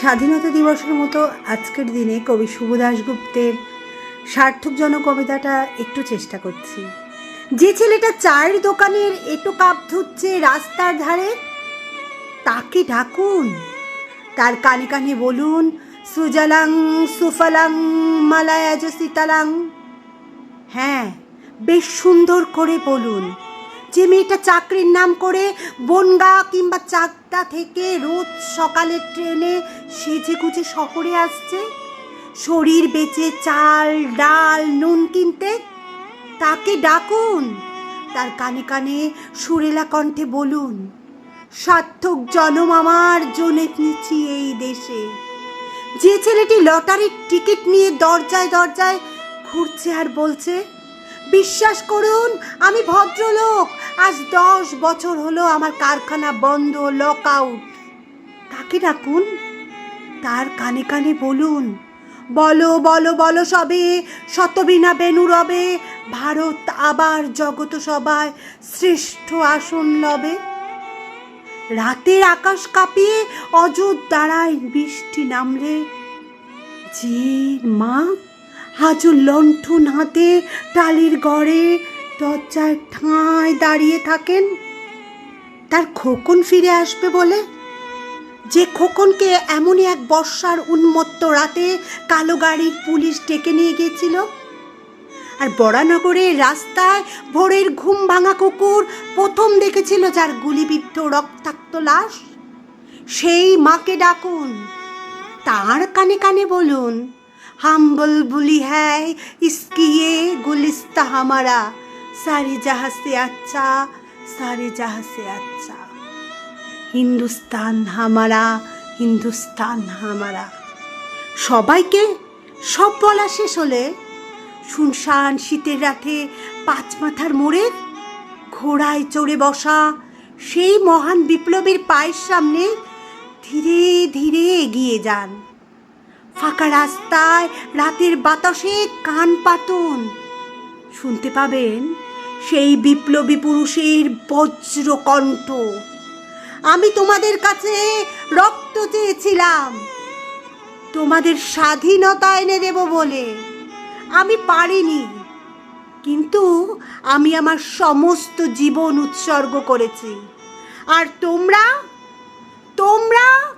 স্বাধীনতা দিবসের মতো আজকের দিনে কবি শুভ দাশগুপ্তের সার্থকজনক কবিতাটা একটু চেষ্টা করছি। যে ছেলেটা চায়ের দোকানের এটো কাপ ধুচ্ছে রাস্তার ধারে, তাকে ডাকুন। তার কানে কানে বলুন, সুজালাং সুফালাং মালায়াজ সীতালাং হ্যাঁ বেশ সুন্দর করে বলুন। যে মেয়েটা চাকরির নাম করে বনগা কিংবা চাকদা থেকে রোজ সকালের ট্রেনে সেজে গুজে শহরে আসছে। শরীর বেচে চাল, ডাল, নুন কিনতে। তাকে ডাকুন। তার কানে কানে সুরেলা কণ্ঠে বলুন, সার্থক জনম আমার জনে নিচ্ছি এই দেশে। যে ছেলেটি লটারির টিকিট নিয়ে দরজায় দরজায় ঘুরছে আর বলছে বিশ্বাস করুন, আমি ভদ্রলোক। আজ দশ বছর হলো আমার কারখানা বন্ধ লক আউট তাকে ডাকুন, তার কানে কানে বলুন, বলো বলো বলো সবে, শতবিনা বেনু রবে, ভারত আবার জগত সবায় শ্রেষ্ঠ আসন লবে। রাতের আকাশ কাঁপিয়ে অযোধ দাঁড়ায় বৃষ্টি নামলে, যে মা হাজু লণ্ঠন হাতে টালির গড়ে দরজায় ঠাঁই দাঁড়িয়ে থাকেন। তার খোকন ফিরে আসবে বলে? যে খোকনকে এমনই এক বর্ষার উন্মত্ত রাতে কালো গাড়ির পুলিশ ডেকে নিয়ে গিয়েছিল। আর বরানগরের রাস্তায় ভোরের ঘুম ভাঙা কুকুর প্রথম দেখেছিল যার গুলিবিদ্ধ রক্তাক্ত লাশ। সেই মাকে ডাকুন, তার কানে কানে বলুন হাম বুলবুলি হ্যায় ইসকি ये गुलिस्ता हमारा सारी जहाँ से अच्छा सारी जहाँ से अच्छा হিন্দুস্তান হামারা হিন্দুস্তান হামারা সবাইকে সব বলা শেষ হলে শুনশান শীতের রাতে পাঁচ মাথার মোড়ে ঘোড়ায় চড়ে বসা সেই মহান বিপ্লবীর পায়ের সামনে ধীরে ধীরে এগিয়ে যান ফাঁকা রাস্তায় রাতের বাতাসে কান পাতন। শুনতে পাবেন সেই বিপ্লবী পুরুষের বজ্র কণ্ঠ আমি তোমাদের কাছে রক্ত চেয়েছিলাম। তোমাদের স্বাধীনতা এনে দেব বলে। আমি পারিনি। কিন্তু আমি আমার সমস্ত জীবন উৎসর্গ করেছি। আর তোমরা? তোমরা